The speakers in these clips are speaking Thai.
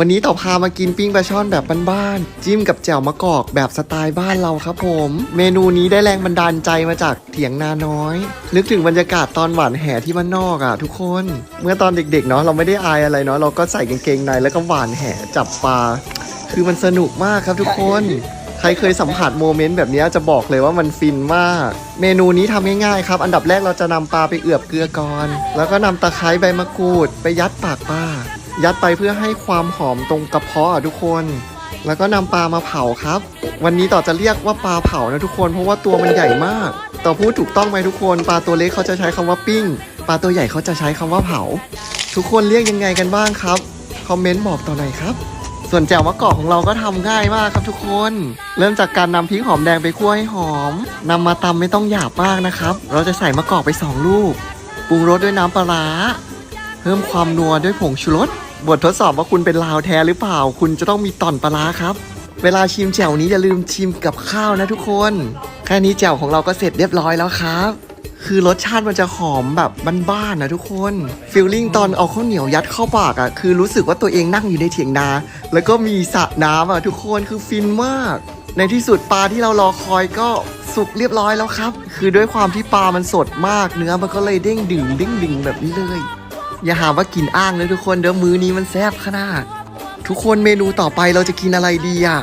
วันนี้ต่อพามากินปิ้งปลาช่อนแบบบ้านๆ จิ้มกับแจ่วมะกอกแบบสไตล์บ้านเราครับผม เมนูนี้ได้แรงบันดาลใจมาจากเถียงนาน้อย นึกถึงบรรยากาศตอนหวานแห่ที่บ้านนอกอะทุกคน เมื่อตอนเด็กๆเนาะเราไม่ได้อายอะไรเนาะเราก็ใส่กางเกงในแล้วก็หวานแห่จับปลา คือมันสนุกมากครับทุกคน ใครเคยสัมผัสโมเมนต์แบบนี้จะบอกเลยว่ามันฟินมาก เมนูนี้ทำง่ายๆครับ อันดับแรกเราจะนำปลาไปเอือบเกลือก่อน แล้วก็นำตะไคร้ใบมะกรูดไปยัดปากปลา ยัดไปเพื่อให้ความหอมตรงกระเพาะอะทุกคน แล้วก็นำปลามาเผาครับ วันนี้ต่อจะเรียกว่าปลาเผานะทุกคน เพราะว่าตัวมันใหญ่มาก ต่อพูดถูกต้องไหมทุกคน ปลาตัวเล็กเขาจะใช้คำว่าปิ้ง ปลาตัวใหญ่เขาจะใช้คำว่าเผา ทุกคนเรียกยังไงกันบ้างครับ คอมเมนต์บอกต่อหน่อยครับ ส่วนแจ่วมะกอกของเราก็ทำง่ายมากครับทุกคน เริ่มจากการนำพริกหอมแดงไปคั่วให้หอมนำมาตำไม่ต้องหยาบมากนะครับ เราจะใส่มะกอกไป2ลูก ปรุงรสด้วยน้ำปลาร้า เพิ่มความนัวด้วยผงชูรส บททดสอบว่าคุณเป็นลาวแท้หรือเปล่า คุณจะต้องมีต่อนปลาครับ เวลาชิมแจ่วนี้อย่าลืมชิมกับข้าวนะทุกคน แค่นี้แจ่วของเราก็เสร็จเรียบร้อยแล้วครับ คือรสชาติมันจะหอมแบบบ้านๆนะทุกคนฟีลลิ่งตอนเอาข้าวเหนียวยัดเข้าปากอะ่ะคือรู้สึกว่าตัวเองนั่งอยู่ในเถียงนา แล้วก็มีสระน้ำอะทุกคนคือฟินมาก ในที่สุดปลาที่เรารอคอยก็สุกเรียบร้อยแล้วครับ คือด้วยความที่ปลามันสดมากเนื้อมันก็เลยเด้งดึงเด้งดึงแบบนี้เลย อย่าหาว่ากินอ้างเลยทุกคนเดี๋ยวมื้อนี้มันแซ่บขนาด ทุกคนเมนูต่อไปเราจะกินอะไรดีอะ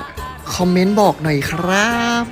คอมเมนต์บอกหน่อยครับ